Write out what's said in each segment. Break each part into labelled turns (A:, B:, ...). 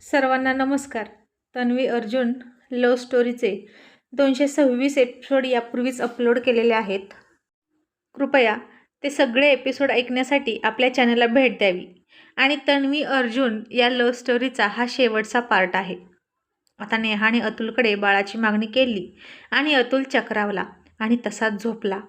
A: सर्वांना नमस्कार. तन्वी अर्जुन लव स्टोरीचे दोनशे सव्वीस एपिसोड यापूर्वीच अपलोड केलेले आहेत. कृपया ते सगळे एपिसोड ऐकण्यासाठी आपल्या चॅनलला भेट द्यावी. आणि तन्वी अर्जुन या लव स्टोरीचा हा शेवटचा पार्ट आहे. आता नेहाने अतुलकडे बाळाची मागणी केली आणि अतुल चक्रावला आणि तसाच झोपला.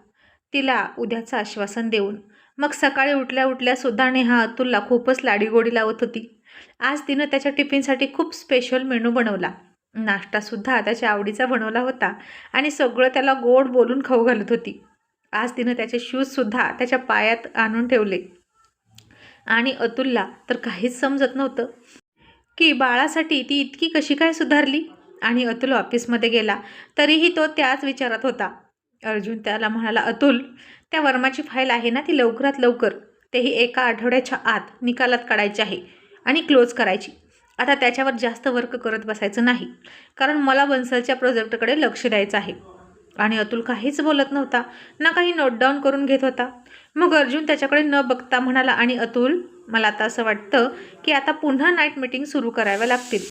A: तिला उद्याचं आश्वासन देऊन मग सकाळी उठल्या उठल्यासुद्धा नेहा अतुलला खूपच लाडीगोडी लावत होती. आज तिनं त्याच्या टिफिनसाठी खूप स्पेशल मेनू बनवला. नाश्तासुद्धा त्याच्या आवडीचा बनवला होता आणि सगळं त्याला गोड बोलून खाऊ घालत होती. आज तिनं त्याचे शूजसुद्धा त्याच्या पायात आणून ठेवले. आणि अतुलला तर काहीच समजत नव्हतं. की बाळासाठी ती इतकी कशी काय सुधारली? आणि अतुल ऑफिसमध्ये गेला तरीही तो त्याच विचारात होता. अर्जुन त्याला म्हणाला अतुल त्या वर्माची फाईल आहे ना ती लवकरात लवकर. तेही एका आठवड्याच्या आत निकालात काढायची आहे. आणि क्लोज करायची. आता त्याच्यावर जास्त वर्क करत बसायचं नाही. कारण मला बन्सलच्या प्रोजेक्टकडे लक्ष द्यायचं आहे. आणि अतुल काहीच बोलत नव्हता. ना काही नोट डाऊन करून घेत होता. मग अर्जुन त्याच्याकडे न बघता म्हणाला आणि अतुल मला आता असं वाटतं की आता पुन्हा नाईट मीटिंग सुरू कराव्या लागतील.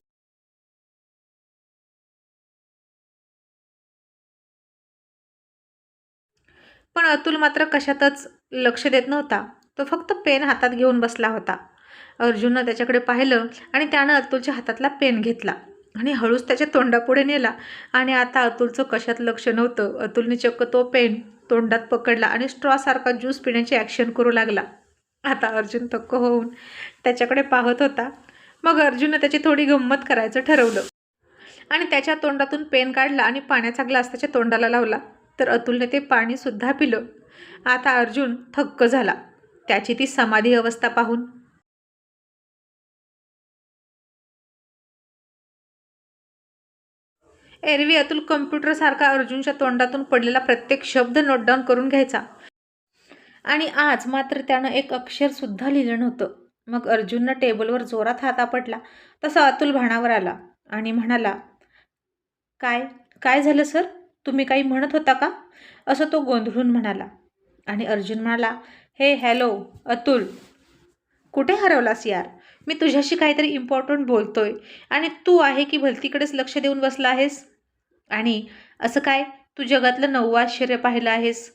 A: पण अतुल मात्र कशातच लक्ष देत नव्हता. तो फक्त पेन हातात घेऊन बसला होता. अर्जुननं त्याच्याकडे पाहिलं आणि त्यानं अतुलच्या हातातला पेन घेतला आणि हळूच त्याच्या तोंडापुढे नेला. आणि आता अतुलचं कशात लक्ष नव्हतं? अतुलने चक्क तो पेन तोंडात पकडला आणि स्ट्रॉसारखा ज्यूस पिण्याची ॲक्शन करू लागला. आता अर्जुन थक्क होऊन त्याच्याकडे पाहत होता. मग अर्जुननं त्याची थोडी गंमत करायचं ठरवलं. आणि त्याच्या तोंडातून पेन काढला आणि पाण्याचा ग्लास त्याच्या तोंडाला लावला. तर अतुलने ते पाणीसुद्धा पिलं. आता अर्जुन थक्क झाला. त्याची ती समाधी अवस्था पाहून एरवी अतुल कम्प्युटरसारखा अर्जुनच्या तोंडातून पडलेला प्रत्येक शब्द नोटडाऊन करून घ्यायचा. आणि आज मात्र त्यानं एक अक्षरसुद्धा लिहिलं नव्हतं. मग अर्जुननं टेबलवर जोरात हात आपटला तसा अतुल भाणावर आला आणि म्हणाला काय काय झालं सर? तुम्ही काही म्हणत होता का? असं तो गोंधळून म्हणाला. आणि अर्जुन म्हणाला हे हॅलो अतुल. कुठे हरवलास यार? मी तुझ्याशी काहीतरी इम्पॉर्टंट बोलतोय. आणि तू आहे की भलतीकडेच लक्ष देऊन बसला आहेस? आणि असं काय तू जगातलं नववं आश्चर्य पाहिलं आहेस?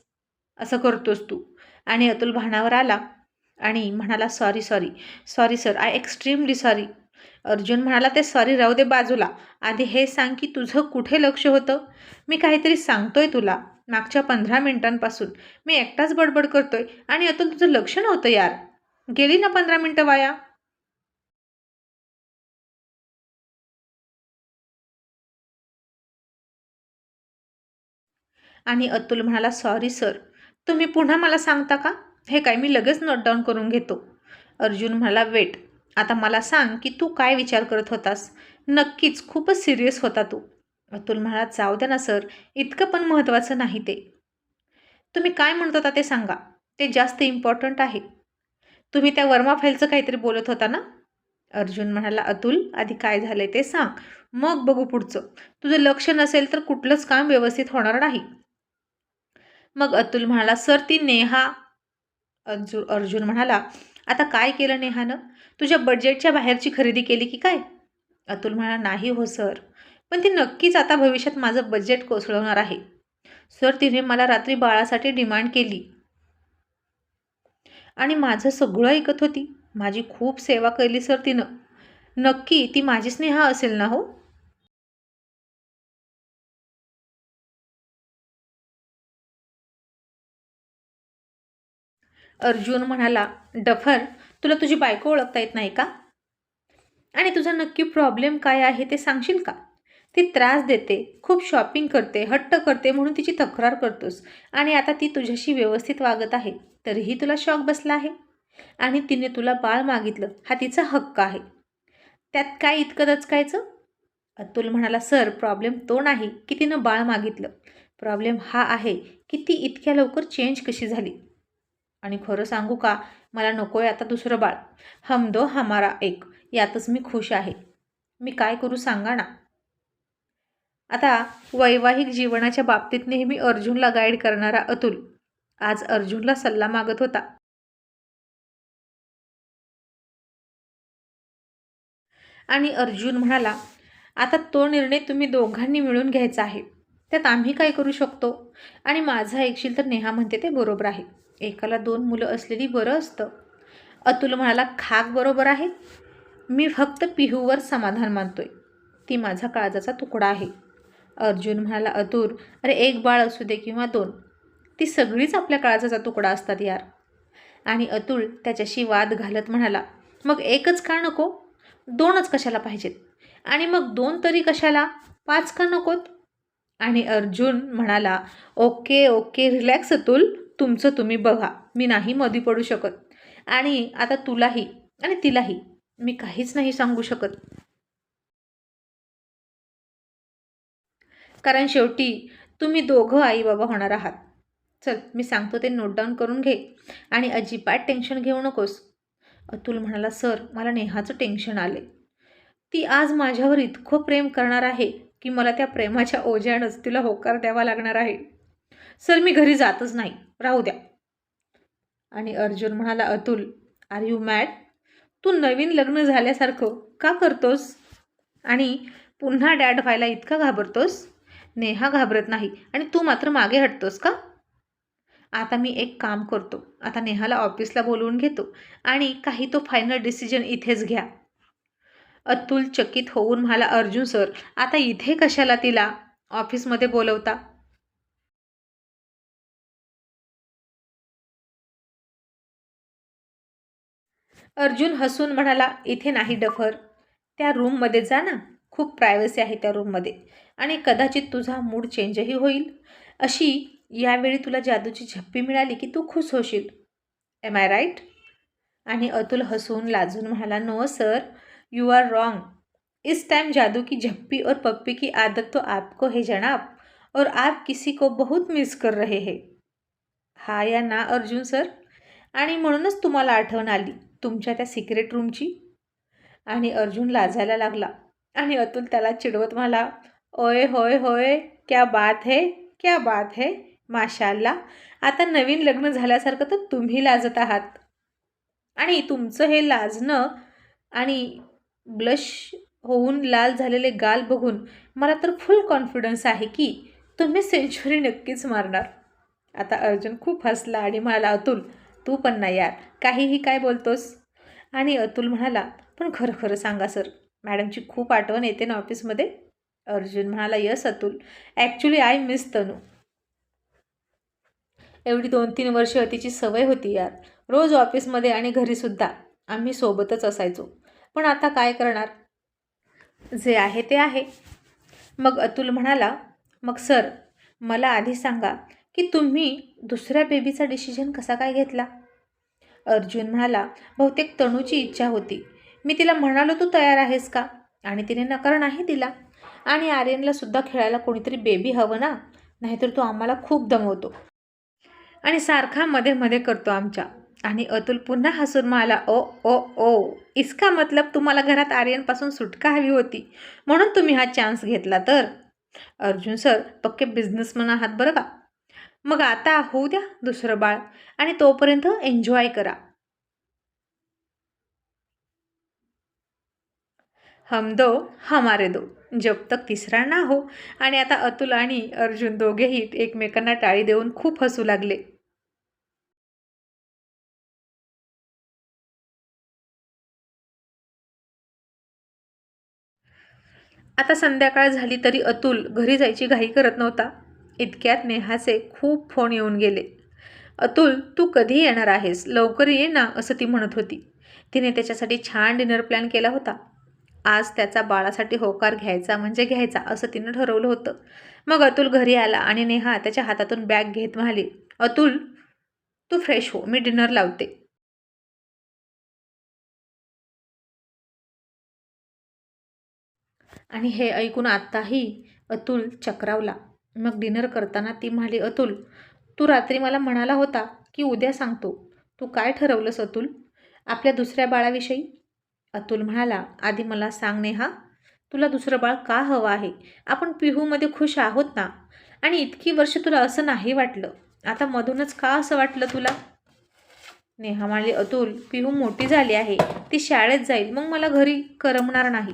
A: असं करतोस तू. आणि अतुल भाणावर आला आणि म्हणाला sorry sorry sorry sir I extremely sorry Arjun म्हणाला ते सॉरी राहू दे बाजूला. आधी हे सांग की तुझं कुठे लक्ष होतं? मी काहीतरी सांगतोय तुला. मागच्या पंधरा मिनिटांपासून मी एकटाच बडबड करतोय आणि अतुल तुझं लक्ष नव्हतं यार. गेली ना पंधरा मिनटं वाया? आणि अतुल म्हणाला सॉरी सर तुम्ही पुन्हा मला सांगता का? हे काय मी लगेच नोट डाऊन करून घेतो. अर्जुन म्हणाला वेट आता मला सांग की तू काय विचार करत होतास? नक्कीच खूपच सिरियस होता तू. अतुल म्हणाला जाऊ द्या ना सर इतकं पण महत्त्वाचं नाही ते. तुम्ही काय म्हणत होता ते सांगा. ते जास्त इम्पॉर्टंट आहे. तुम्ही त्या वर्मा फाईलचं काहीतरी बोलत होता ना? अर्जुन म्हणाला अतुल आधी काय झालंय ते सांग. मग बघू पुढचं. तुझं लक्ष नसेल तर कुठलंच काम व्यवस्थित होणार नाही. मग अतुल म्हणाला सर ती नेहा. अर्जु अर्जुन म्हणाला आता काय केलं नेहानं? तुझ्या बजेटच्या बाहेरची खरेदी केली की काय? अतुल म्हणाला नाही हो सर. पण ती नक्कीच आता भविष्यात माझं बजेट कोसळवणार आहे. सर तिने मला रात्री बाळासाठी डिमांड केली. आणि माझं सगळं ऐकत होती. माझी खूप सेवा केली सर तिनं. नक्की ती माझी स्नेहा असेल ना हो? अर्जुन म्हणाला डफर तुला तुझी बायको ओळखता येत नाही का? आणि तुझा नक्की प्रॉब्लेम काय आहे ते सांगशील का? ती त्रास देते खूप शॉपिंग करते हट्ट करते म्हणून तिची तक्रार करतोस आणि आता ती तुझ्याशी व्यवस्थित वागत आहे तरीही तुला शॉक बसला आहे. आणि तिने तुला बाळ मागितलं हा तिचा हक्क आहे. त्यात काय इतकं दचकायचं? अतुल म्हणाला सर प्रॉब्लेम तो नाही की तिनं बाळ मागितलं. प्रॉब्लेम हा आहे की ती इतक्या लवकर चेंज कशी झाली? आणि खरं सांगू का? मला नको आहे आता दुसरं बाळ. हम दो हमारा एक. यातच मी खुश आहे. मी काय करू सांगा ना? आता वैवाहिक जीवनाच्या बाबतीत नेहमी अर्जुनला गाईड करणारा अतुल. आज अर्जुनला सल्ला मागत होता. आणि अर्जुन म्हणाला आता तो निर्णय तुम्ही दोघांनी मिळून घ्यायचा आहे. त्यात आम्ही काय करू शकतो? आणि माझं ऐकशील तर नेहा म्हणते ते बरोबर आहे. एकाला दोन मुलं असलेली बरं असतं. अतुल म्हणाला खाक बरोबर आहे. मी फक्त पिहूवर समाधान मानतोय. ती माझा काळजाचा तुकडा आहे. अर्जुन म्हणाला अतुर अरे एक बाळ असू दे किंवा दोन. ती सगळीच आपल्या काळजाचा तुकडा असतात यार. आणि अतुल त्याच्याशी वाद घालत म्हणाला मग एकच का नको? दोनच कशाला पाहिजेत? आणि मग दोन तरी कशाला? पाच का नकोत? आणि अर्जुन म्हणाला ओके ओके रिलॅक्स अतुल. तुमचं तुम्ही बघा. मी नाही मधी पडू शकत. आणि आता तुलाही आणि तिलाही. मी काहीच नाही सांगू शकत. कारण शेवटी तुम्ही दोघं आई बाबा होणार आहात. चल मी सांगतो ते नोट डाऊन करून घे. आणि अजिबात टेन्शन घेऊ नकोस. अतुल म्हणाला सर मला नेहाचं टेन्शन आले ती आज माझ्यावर इतकं प्रेम करणार आहे की मला त्या प्रेमाच्या ओझ्यानंच तिला होकार द्यावा लागणार आहे. सर मी घरी जातच नाही. राहू द्या. आणि अर्जुन म्हणाला अतुल आर यू मॅड तू नवीन लग्न झाल्यासारखं का करतोस? आणि पुन्हा डॅड व्हायला इतका घाबरतोस? नेहा घाबरत नाही. आणि तू मात्र मागे हटतोस का? आता मी एक काम करतो. आता नेहाला ऑफिसला बोलवून घेतो. आणि काही तो फायनल डिसिजन इथेच घ्या. अतुल चकित होऊन म्हणाला अर्जुन सर आता इथे कशाला तिला ऑफिसमध्ये बोलवता? अर्जुन हसून म्हणाला इथे नाही डफर. त्या रूममध्ये जा ना. खूप प्रायव्हसी आहे त्या रूममध्ये आणि कदाचित तुझा मूड चेंजही होईल. अशी यावेळी तुला जादूची झप्पी मिळाली की तू खुश होशील. एम आय राईट आणि अतुल हसून लाजून म्हणाला no sir you are wrong this time जादू की झप्पी और पप्पी की आदत तो आपको है जनाब. और आप किसी को बहुत मिस कर रहे है. हा या ना अर्जुन सर आणि म्हणूनच तुम्हाला आठवण आली. तुमच्या त्या सिक्रेट रूमची आणि अर्जुन लाजायला लागला. आणि अतुल त्याला चिडवत मला ओय होय होय क्या बात है क्या बात है माशाल्ला आता नवीन लग्न झाल्यासारखं तर तुम्ही लाजत आहात. आणि तुमचं हे लाजणं आणि ब्लश होऊन लाल झालेले गाल बघून मला तर फुल कॉन्फिडन्स आहे की तुम्ही सेंच्युरी नक्कीच मारणार. आता अर्जुन खूप हसला आणि म्हणाला अतुल तू पण ना यार. काहीही काय बोलतोस? आणि अतुल म्हणाला पण खरं खरं सांगा सर. मॅडमची खूप आठवण येते ना ऑफिसमध्ये. अर्जुन म्हणाला yes Atul. Actually I miss Tanu. एवढी दोन तीन वर्षे तिची सवय होती यार. रोज ऑफिसमध्ये आणि घरीसुद्धा आम्ही सोबतच असायचो. पण आता काय करणार? जे आहे ते आहे. मग अतुल म्हणाला मग सर मला आधी सांगा की तुम्ही दुसऱ्या बेबीचा डिसिजन कसा काय घेतला? अर्जुन म्हणाला बहुतेक तणूची इच्छा होती. मी तिला म्हणालो तू तयार आहेस का? आणि तिने नकार नाही दिला. आणि आर्यनला सुद्धा खेळायला कोणीतरी बेबी हवं ना? नाहीतर तो आम्हाला खूप दमवतो आणि सारखा मध्ये मध्ये करतो आमच्या. आणि अतुल पुन्हा हसून म्हणाला ओ ओ ओ इसका मतलब तुम्हाला घरात आर्यनपासून सुटका हवी होती. म्हणून तुम्ही हा चान्स घेतला तर? अर्जुन सर पक्के बिझनेसमन आहात बरं का? मग आता होऊ द्या दुसरं बाळ आणि तोपर्यंत एन्जॉय करा. हम दो हमारे दो. जब तक तिसरा ना हो. आणि आता अतुल आणि अर्जुन दोघेही एकमेकांना टाळी देऊन खूप हसू लागले. आता संध्याकाळ झाली तरी अतुल घरी जायची घाई करत नव्हता. इतक्यात नेहाचे खूप फोन येऊन गेले. अतुल तू कधी येणार आहेस? लवकर ये ना असं ती म्हणत होती. तिने त्याच्यासाठी छान डिनर प्लॅन केला होता. आज त्याचा बाळासाठी होकार घ्यायचा म्हणजे घ्यायचा असं तिनं ठरवलं होतं. मग अतुल घरी आला आणि नेहा त्याच्या हातातून बॅग घेत म्हणाली अतुल तू फ्रेश हो मी डिनर लावते. आणि हे ऐकून आत्ताही अतुल चक्रावला. मग डिनर करताना ती म्हणाली अतुल तू रात्री मला म्हणाला होता की उद्या सांगतो. तू काय ठरवलंस अतुल? आपल्या दुसऱ्या बाळाविषयी? अतुल म्हणाला आधी मला सांग नेहा तुला दुसरं बाळ का हवं आहे? आपण पिहूमध्ये खुश आहोत ना? आणि इतकी वर्ष तुला असं नाही वाटलं? आता मधूनच का असं वाटलं तुला? नेहा म्हणाली अतुल पिहू मोठी झाली आहे. ती शाळेत जाईल. मग मला घरी करमणार नाही.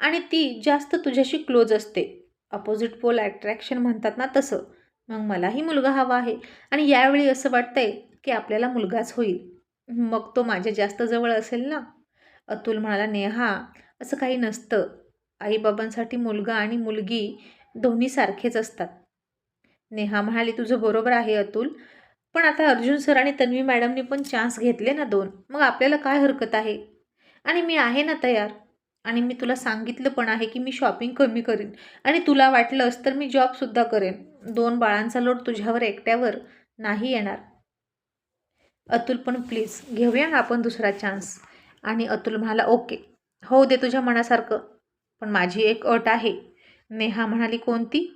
A: आणि ती जास्त तुझ्याशी क्लोज असते. अपोजिट पोल अट्रॅक्शन म्हणतात ना तसं. मग मलाही मुलगा हवा आहे. आणि यावेळी असं वाटतंय की आपल्याला मुलगाच होईल. मग तो माझ्या जास्त जवळ असेल ना? अतुल म्हणाला नेहा असं काही नसतं. आईबाबांसाठी मुलगा आणि मुलगी दोन्ही सारखेच असतात. नेहा म्हणाली तुझं बरोबर आहे अतुल. पण आता अर्जुन सर आणि तन्वी मॅडमनी पण चान्स घेतले ना दोन. मग आपल्याला काय हरकत आहे? आणि मी आहे ना तयार. आणि मी तुला सांगितलं पण आहे की मी शॉपिंग कमी करेन. आणि तुला वाटलंस तर मी जॉबसुद्धा करेन. दोन बाळांचा लोड तुझ्यावर एकट्यावर नाही येणार. अतुल पण प्लीज घेऊया ना आपण दुसरा चान्स आणि अतुल म्हणाला ओके हो दे तुझ्या मनासारखं पण माझी एक अट आहे. नेहा म्हणाली कोणती?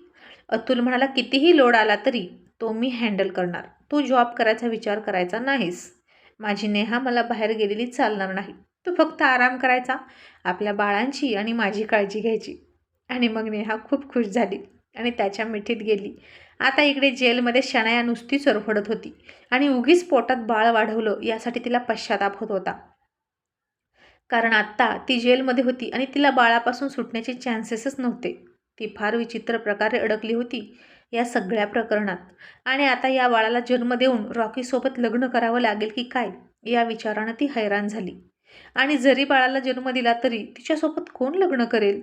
A: अतुल म्हणाला कितीही लोड आला तरी तो मी हँडल करणार. तू जॉब करायचा विचार करायचा नाहीस. माझी नेहा मला बाहेर गेलेली चालणार नाही. तू फक्त आराम करायचा आपल्या बाळांची आणि माझी काळजी घ्यायची. आणि मग नेहा खूप खुश झाली आणि त्याच्या मिठीत गेली. आता इकडे जेलमध्ये शनाया नुसती चरफडत होती आणि उगीच पोटात बाळ वाढवलं यासाठी तिला पश्चाताप होत होता. कारण आत्ता ती जेलमध्ये होती आणि तिला बाळापासून सुटण्याचे चान्सेसच नव्हते. ती फार विचित्र प्रकारे अडकली होती या सगळ्या प्रकरणात. आणि आता या बाळाला जन्म देऊन रॉकीसोबत लग्न करावं लागेल की काय या विचारानं ती हैराण झाली. आणि जरी बाळाला जन्म दिला तरी तिच्यासोबत कोण लग्न करेल?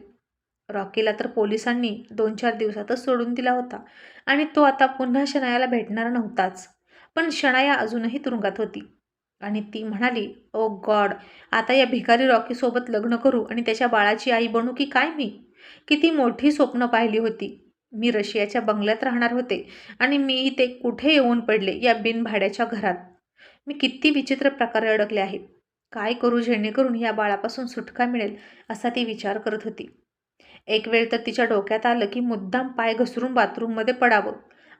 A: रॉकीला तर पोलिसांनी दोन चार दिवसातच सोडून दिला होता आणि तो आता पुन्हा शनायाला भेटणार नव्हताच. पण शनाया अजूनही तुरुंगात होती आणि ती म्हणाली ओ गॉड आता या भिकारी रॉकीसोबत लग्न करू आणि त्याच्या बाळाची आई बनू की काय मी? किती मोठी स्वप्न पाहिली होती. मी रशियाच्या बंगल्यात राहणार होते आणि मी इथे कुठे येऊन पडले या बिनभाड्याच्या घरात. मी किती विचित्र प्रकारे अडकले आहे. काय करू जेणेकरून या बाळापासून सुटका मिळेल असा ती विचार करत होती. एक वेळ तर तिच्या डोक्यात आलं की मुद्दाम पाय घसरून बाथरूममध्ये पडावं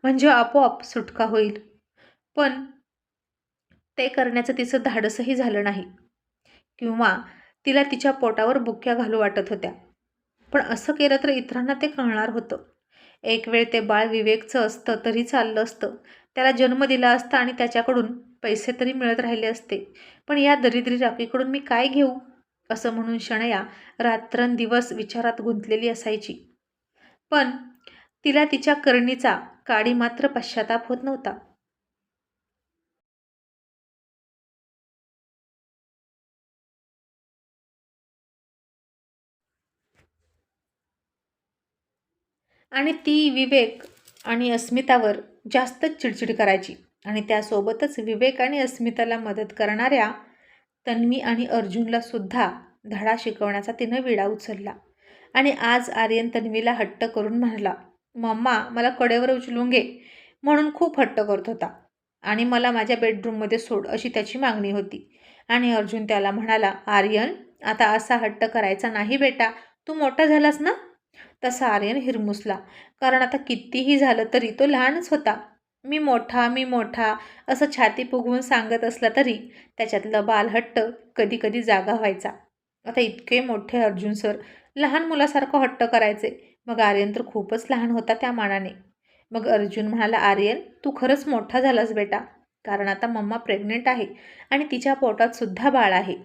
A: म्हणजे आपोआप सुटका होईल. पण ते करण्याचं तिचं धाडसही झालं नाही. किंवा तिला तिच्या पोटावर बुक्या घालू वाटत होत्या. पण असं केलं तर इतरांना ते कळणार होतं. एक वेळ ते बाळ विवेकचं असतं तरी चाललं असतं. त्याला जन्म दिला असता आणि त्याच्याकडून पैसे तरी मिळत राहिले असते. पण या दरिद्री राखीकडून मी काय घेऊ? असं म्हणून शणया रात्रंदिवस विचारात गुंतलेली असायची. पण तिला तिच्या करणीचा काडी मात्र पश्चाताप होत नव्हता. आणि ती विवेक आणि अस्मितावर जास्तच चिडचिड करायची. आणि त्यासोबतच विवेक आणि अस्मिताला मदत करणाऱ्या तन्वी आणि अर्जुनला सुद्धा धडा शिकवण्याचा तिनं विडा उचलला. आणि आज आर्यन तन्वीला हट्ट करून म्हणाला मम्मा मला कडेवर उचलून घे म्हणून खूप हट्ट करत होता. आणि मला माझ्या बेडरूममध्ये सोड अशी त्याची मागणी होती. आणि अर्जुन त्याला म्हणाला आर्यन आता असा हट्ट करायचा नाही बेटा तू मोठा झालास ना? तसा आर्यन हिरमुसला कारण आता कितीही झालं तरी तो लहानच होता. मी मोठा मी मोठा असं छाती फुगवून सांगत असला तरी त्याच्यातलं बालहट्ट कधी कधी जागा व्हायचा. आता इतके मोठे अर्जुन सर लहान मुलासारखं हट्ट करायचे. मग आर्यन तर खूपच लहान होता त्या मानाने. मग अर्जुन म्हणाला आर्यन तू खरंच मोठा झालास बेटा. कारण आता मम्मा प्रेग्नेंट आहे आणि तिच्या पोटात सुद्धा बाळ आहे.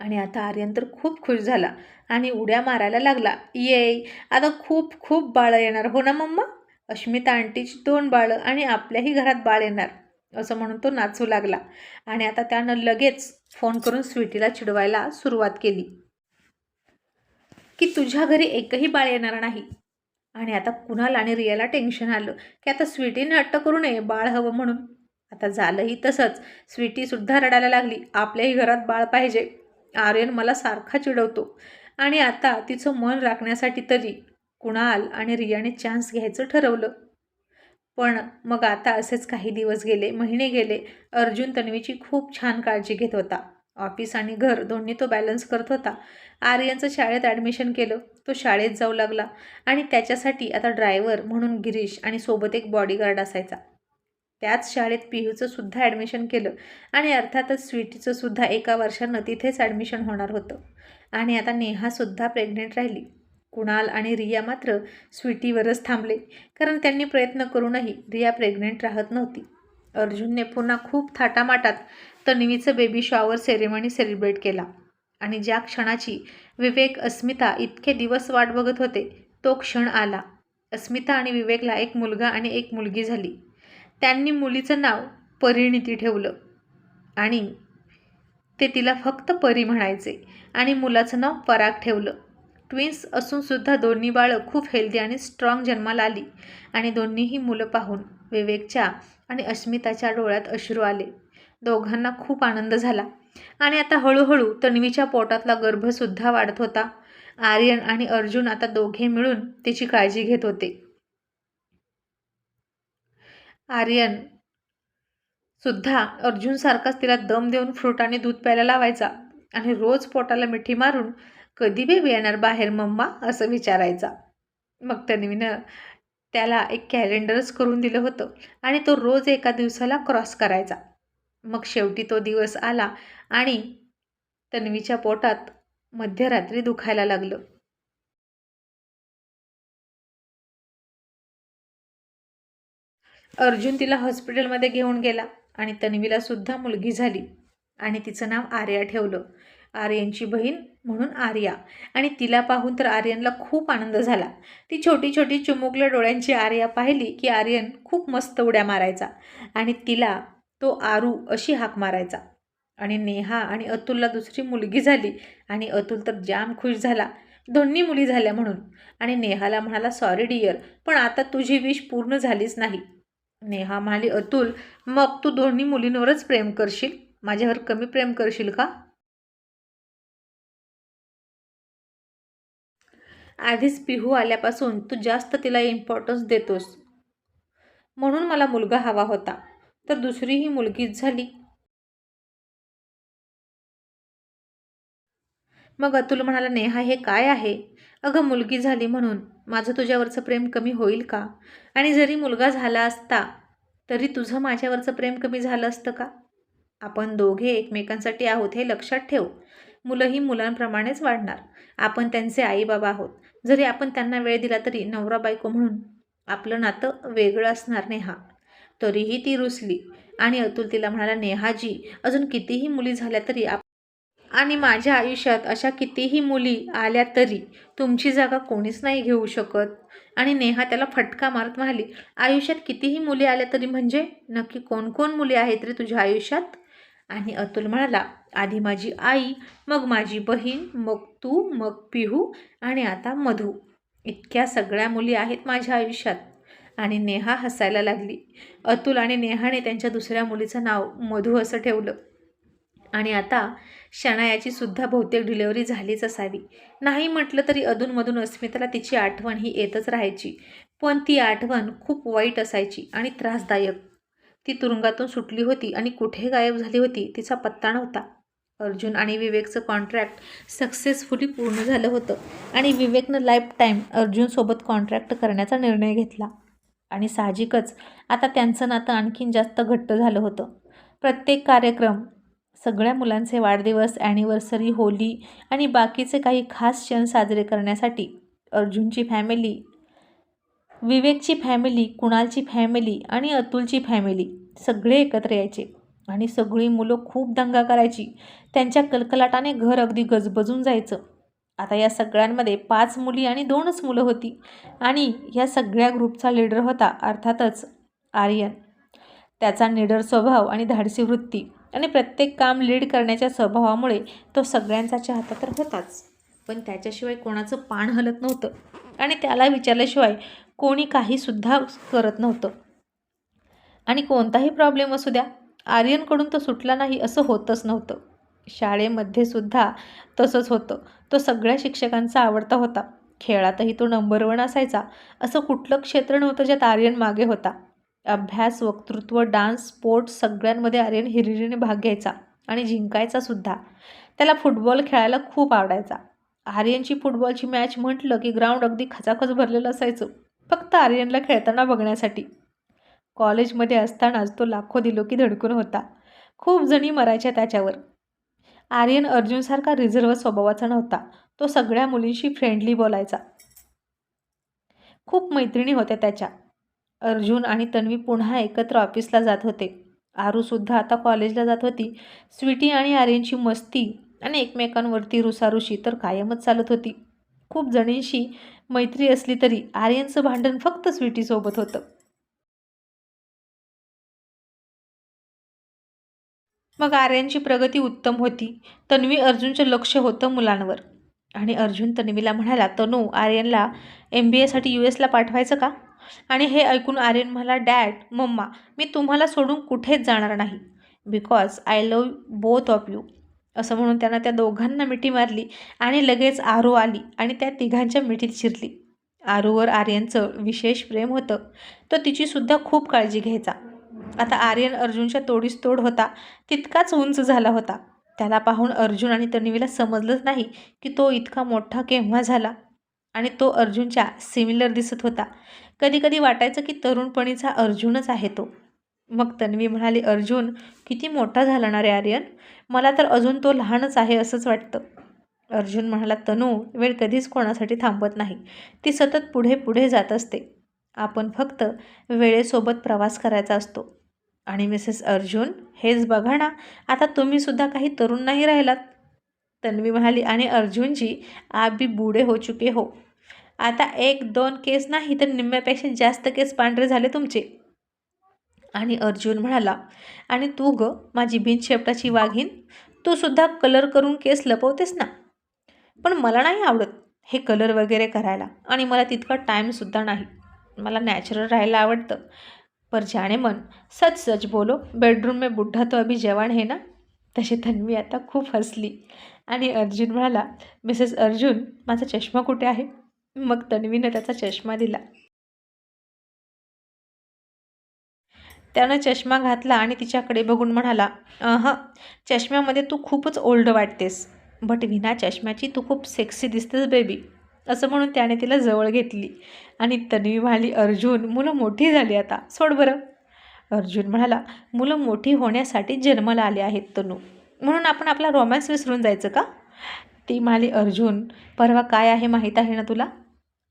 A: आणि आता आर्यन तर खूप खुश झाला आणि उड्या मारायला लागला. ये आता खूप खूप बाळं येणार. हो ना मम्मा? अश्मिता आंटीची दोन बाळं आणि आपल्याही घरात बाळ येणार असं म्हणून तो नाचू लागला. आणि आता त्यानं लगेच फोन करून स्वीटीला चिडवायला सुरुवात केली. की तुझ्या घरी एकही बाळ येणार नाही. आणि आता कुणाला आणि रियाला टेन्शन आलं की आता स्वीटीने अट्ट करू नये बाळ हवं म्हणून. आता झालंही तसंच. स्वीटीसुद्धा रडायला लागली आपल्याही घरात बाळ पाहिजे. आर्यन मला सारखा चिडवतो. आणि आता तिचं मन राखण्यासाठी तरी कुणाल आणि रियाने चान्स घ्यायचं ठरवलं. पण मग आता असेच काही दिवस गेले महिने गेले. अर्जुन तन्वीची खूप छान काळजी घेत होता. ऑफिस आणि घर दोन्ही तो बॅलन्स करत होता. आर्यनचं शाळेत ॲडमिशन केलं. तो शाळेत जाऊ लागला आणि त्याच्यासाठी आता ड्रायव्हर म्हणून गिरीश आणि सोबत एक बॉडीगार्ड असायचा. त्याच शाळेत पिहूचं सुद्धा ॲडमिशन केलं आणि अर्थातच स्वीटीचं सुद्धा एका वर्षानं तिथेच ॲडमिशन होणार होतं. आणि आता नेहासुद्धा प्रेग्नेंट राहिली. कुणाल आणि रिया मात्र स्वीटीवरच थांबले कारण त्यांनी प्रयत्न करूनही रिया प्रेग्नेंट राहत नव्हती. अर्जुनने पुन्हा खूप थाटामाटात तन्वीचं बेबी शॉवर सेरेमनी सेलिब्रेट केला आणि ज्या क्षणाची विवेक अस्मिता इतके दिवस वाट बघत होते तो क्षण आला. अस्मिता आणि विवेकला एक मुलगा आणि एक मुलगी झाली. त्यांनी मुलीचं नाव परिणिती ठेवलं आणि ते तिला फक्त परी म्हणायचे आणि मुलाचं नाव पराग ठेवलं. ट्विन्स असूनसुद्धा दोन्ही बाळं खूप हेल्दी आणि स्ट्रॉंग जन्माला आली. आणि दोन्हीही मुलं पाहून विवेकच्या आणि अस्मिताच्या डोळ्यात अश्रू आले. दोघांना खूप आनंद झाला. आणि आता हळूहळू तन्वीच्या पोटातला गर्भसुद्धा वाढत होता. आर्यन आणि अर्जुन आता दोघे मिळून तिची काळजी घेत होते. आर्यन सुद्धा अर्जुनसारखाच तिला दम देऊन फ्रूट आणि दूध प्यायला लावायचा आणि रोज पोटाला मिठी मारून कधी बेबी येणार बाहेर मम्मा असं विचारायचा. मग तन्वीनं त्याला एक कॅलेंडरच करून दिलं होतं आणि तो रोज एका दिवसाला क्रॉस करायचा. मग शेवटी तो दिवस आला आणि तन्वीच्या पोटात मध्यरात्री दुखायला लागलं. अर्जुन तिला हॉस्पिटलमध्ये घेऊन गेला आणि तन्वीला सुद्धा मुलगी झाली आणि तिचं नाव आर्या ठेवलं. आर्यनची बहीण म्हणून आर्या. आणि तिला पाहून तर आर्यनला खूप आनंद झाला. ती छोटी छोटी चुमुकल्या डोळ्यांची आर्या पाहिली की आर्यन खूप मस्त उड्या मारायचा. आणि तिला तो आरू अशी हाक मारायचा. आणि नेहा आणि अतुलला दुसरी मुलगी झाली. आणि अतुल तर जाम खुश झाला. दोन्ही मुली झाल्या म्हणून. आणि नेहाला म्हणाला सॉरी डियर पण आता तुझी विश पूर्ण झालीच नाही. नेहा म्हणाली अतुल मग तू दोन्ही मुलींवरच प्रेम करशील? माझ्यावर कमी प्रेम करशील का? आधीच पिहू आल्यापासून तू जास्त तिला इम्पॉर्टन्स देतोस. म्हणून मला मुलगा हवा होता तर दुसरी ही मुलगीच झाली. मग अतुल म्हणाला नेहा हे काय आहे? अगं मुलगी झाली म्हणून. माझं तुझ्यावरचं प्रेम कमी होईल का? आणि जरी मुलगा झाला असता तरी तुझं माझ्यावरचं प्रेम कमी झालं असतं का? आपण दोघे एकमेकांसाठी आहोत हे लक्षात ठेव. मुलंही मुलांप्रमाणेच वाढणार. आपण त्यांचे आई बाबा आहोत. जरी आपण त्यांना वेळ दिला तरी नवरा बायको म्हणून आपलं नातं वेगळं असणार नेहा तरीही ती रुसली आणि अतुल तिला म्हणाला नेहाजी अजून कितीही मुली झाल्या तरी आप आणि माझ्या आयुष्यात अशा कितीही मुली आल्या तरी तुमची जागा कोणीच नाही घेऊ शकत. आणि नेहा त्याला फटका मारत म्हणाली आयुष्यात कितीही मुली आल्या तरी म्हणजे? नक्की कोण कोण मुली आहेत रे तुझ्या आयुष्यात? आणि अतुल म्हणाला आधी माझी आई मग माझी बहीण मग तू मग पिहू आणि आता मधू. इतक्या सगळ्या मुली आहेत माझ्या आयुष्यात. आणि नेहा हसायला लागली. अतुल आणि नेहाने त्यांच्या दुसऱ्या मुलीचं नाव मधू असं ठेवलं. आणि आता शनायाची सुद्धा बहुतेक डिलेवरी झालीच असावी. नाही म्हटलं तरी अधूनमधून अस्मिताला तिची आठवण ही येतच राहायची. पण ती आठवण खूप वाईट असायची आणि त्रासदायक. ती तुरुंगातून सुटली होती आणि कुठे गायब झाली होती तिचा पत्ता नव्हता. अर्जुन आणि विवेकचं कॉन्ट्रॅक्ट सक्सेसफुली पूर्ण झालं होतं आणि विवेकनं लाईफ टाईम अर्जुनसोबत कॉन्ट्रॅक्ट करण्याचा निर्णय घेतला. आणि साहजिकच आता त्यांचं नातं आणखीन जास्त घट्ट झालं होतं. प्रत्येक कार्यक्रम सगळ्या मुलांचे वाढदिवस ॲनिव्हर्सरी होली आणि बाकीचे काही खास क्षण साजरे करण्यासाठी अर्जुनची फॅमिली विवेकची फॅमिली कुणालची फॅमिली आणि अतुलची फॅमिली सगळे एकत्र यायचे. आणि सगळी मुलं खूप दंगा करायची. त्यांच्या कलकलाटाने घर अगदी गजबजून जायचं. आता या सगळ्यांमध्ये पाच मुली आणि दोनच मुलं होती. आणि या सगळ्या ग्रुपचा लीडर होता अर्थातच आर्यन. त्याचा निडर स्वभाव आणि धाडसी वृत्ती आणि प्रत्येक काम लीड करण्याच्या स्वभावामुळे तो सगळ्यांचा चाहता तर होताच. पण त्याच्याशिवाय कोणाचं पान हलत नव्हतं. आणि त्याला विचारल्याशिवाय कोणी काहीसुद्धा करत नव्हतं. आणि कोणताही प्रॉब्लेम असू द्या आर्यनकडून तो सुटला नाही असं होतच नव्हतं. शाळेमध्ये सुद्धा तसंच होतं. तो सगळ्या शिक्षकांचा आवडता होता. खेळातही तो नंबर वन असायचा. असं कुठलं क्षेत्र नव्हतं ज्यात आर्यन मागे होता. अभ्यास वक्तृत्व डान्स स्पोर्ट्स सगळ्यांमध्ये आर्यन हिरिरीने भाग घ्यायचा आणि जिंकायचा सुद्धा. त्याला फुटबॉल खेळायला खूप आवडायचा. आर्यनची फुटबॉलची मॅच म्हटलं की ग्राउंड अगदी खचाखच भरलेलं असायचं फक्त आर्यनला खेळताना बघण्यासाठी. कॉलेजमध्ये असतानाच तो लाखो दिलो की धडकून होता. खूप जणी मरायच्या त्याच्यावर. आर्यन अर्जुनसारखा रिझर्व स्वभावाचा नव्हता. तो सगळ्या मुलींशी फ्रेंडली बोलायचा. खूप मैत्रिणी होत्या त्याच्या. अर्जुन आणि तन्वी पुन्हा एकत्र ऑफिसला जात होते. आरूसुद्धा आता कॉलेजला जात होती. स्वीटी आणि आर्यनची मस्ती आणि एकमेकांवरती रुसारुशी तर कायमच चालत होती. खूप जणींशी मैत्री असली तरी आर्यनचं भांडण फक्त स्वीटीसोबत होतं. मग आर्यनची प्रगती उत्तम होती. तन्वी अर्जुनचं लक्ष होतं मुलांवर. आणि अर्जुन तन्वीला म्हणाला तनू आर्यनला एम बी एसाठी यू एसला पाठवायचं का? आणि हे ऐकून आर्यन म्हणाला डॅड मम्मा मी तुम्हाला सोडून कुठेच जाणार नाही. Because I love both of you असं म्हणून त्यांना त्या दोघांना मिठी मारली आणि लगेच आरू आली आणि त्या तिघांच्या मिठीत शिरली. आरूवर आर्यनचं विशेष प्रेम होतं. तो तिचीसुद्धा खूप काळजी घ्यायचा. आता आर्यन अर्जुनच्या तोडीस तोड होता तितकाच उंच झाला होता. त्याला पाहून अर्जुन आणि तन्वीला समजलंच नाही की तो इतका मोठा केव्हा झाला. आणि तो अर्जुनच्या सिमिलर दिसत होता. कधीकधी वाटायचं की तरुणपणीचा अर्जुनच आहे तो. मग तन्वी म्हणाली अर्जुन किती मोठा झाला ना रे आर्यन? मला तर अजून तो लहानच आहे असंच वाटतं. अर्जुन म्हणाला तनू वेळ कधीच कोणासाठी थांबत नाही. ती सतत पुढे पुढे जात असते. आपण फक्त वेळेसोबत प्रवास करायचा असतो. आणि मिसेस अर्जुन हेच बघा ना आता तुम्हीसुद्धा काही तरुण नाही राहिलात. तन्वी म्हणाली आणि अर्जुनजी आप भी हो चुके हो. आता एक दोन केस नाही तर निम्म्यापेक्षा जास्त केस पांढरे झाले तुमचे. आणि अर्जुन म्हणाला आणि तू ग माझी बिनशेपटाची वाघीन तू सुद्धा कलर करून केस लपवतेस ना? पण मला नाही आवडत हे कलर वगैरे करायला आणि मला तितका टाईमसुद्धा नाही. मला नॅचरल राहायला आवडतं. पर जाणे मन सच सच बोलो बेडरूम में बुड्ढा तो अभी जवान है ना? तशी तन्वी आता खूप हसली. आणि अर्जुन म्हणाला मिसेस अर्जुन माझा चष्मा कुठे आहे? मग तन्वीनं त्याचा चष्मा दिला. त्यानं चष्मा घातला आणि तिच्याकडे बघून म्हणाला अह चष्म्यामध्ये तू खूपच ओल्ड वाटतेस. बट विना चष्म्याची तू खूप सेक्सी दिसतेस बेबी असं म्हणून त्याने तिला जवळ घेतली. आणि तन्वी म्हणाली अर्जुन मुलं मोठी झाली आता. सोड बरं. अर्जुन म्हणाला मुलं मोठी होण्यासाठी जन्माला आले आहेत तनू. म्हणून आपण आपला रोमॅन्स विसरून जायचं का? ती म्हणाली अर्जुन परवा काय आहे माहीत आहे ना तुला?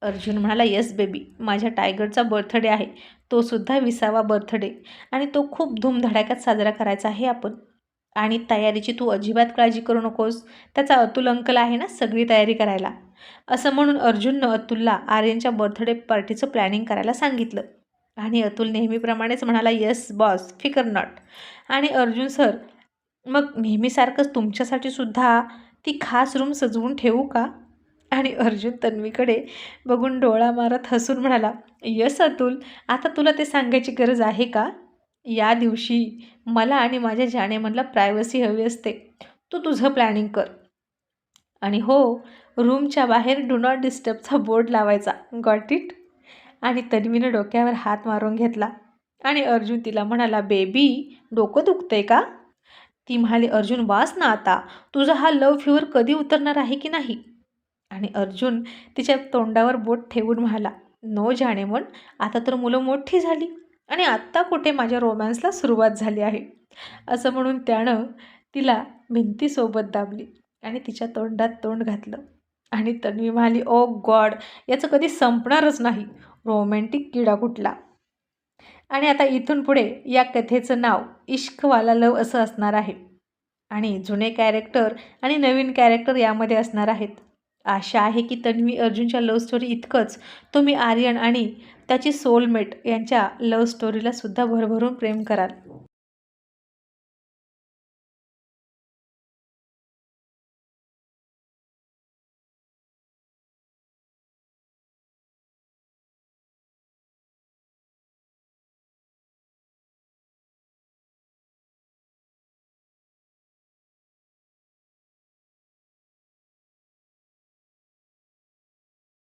A: अर्जुन म्हणाला येस बेबी माझ्या टायगरचा बर्थडे आहे. तो सुद्धा विसावा बर्थडे आणि तो खूप धूमधडाक्यात साजरा करायचा आहे आपण. आणि तयारीची तू अजिबात काळजी करू नकोस. त्याचा अतुल अंकल आहे ना सगळी तयारी करायला. असं म्हणून अर्जुननं अतुलला आर्यनच्या बर्थडे पार्टीचं प्लॅनिंग करायला सांगितलं. आणि अतुल नेहमीप्रमाणेच म्हणाला येस बॉस फिकर नॉट आणि अर्जुन सर मग नेहमीसारखंच तुमच्यासाठी सुद्धा ती खास रूम सजवून ठेवू का? आणि अर्जुन तन्वीकडे बघून डोळा मारत हसून म्हणाला यस अतुल आता तुला ते सांगायची गरज आहे का? या दिवशी मला आणि माझ्या जाणेमनला प्रायव्हसी हवी असते. तू तुझं प्लॅनिंग कर. आणि हो रूमच्या बाहेर डू नॉट डिस्टर्बचा बोर्ड लावायचा. गॉट इट आणि तन्वीनं डोक्यावर हात मारून घेतला. आणि अर्जुन तिला म्हणाला बेबी डोकं दुखतंय का? ती म्हणाली अर्जुन वास ना आता. तुझा हा लव फ्युअर कधी उतरणार आहे की नाही? आणि अर्जुन तिच्या तोंडावर बोट ठेवून म्हणाला नो जाणे म्हण आता तर मुलं मोठी झाली आणि आत्ता कुठे माझ्या रोमॅन्सला सुरुवात झाली आहे. असं म्हणून त्यानं तिला भिंतीसोबत दाबली आणि तिच्या तोंडात तोंड घातलं. आणि तन्वी म्हणाली ओ गॉड याचं कधी संपणारच नाही. रोमॅन्टिक किडा कुठला? आणि आता इथून पुढे या कथेचं नाव इश्कवाला लव असं असणार आहे. आणि जुने कॅरेक्टर आणि नवीन कॅरेक्टर यामध्ये असणार आहेत. आशा आहे की तन्वी अर्जुनच्या लव्ह स्टोरी इतकंच. तुम्ही आर्यन आणि त्याची सोलमेट यांच्या लव्ह स्टोरीला सुद्धा भरभरून प्रेम कराल.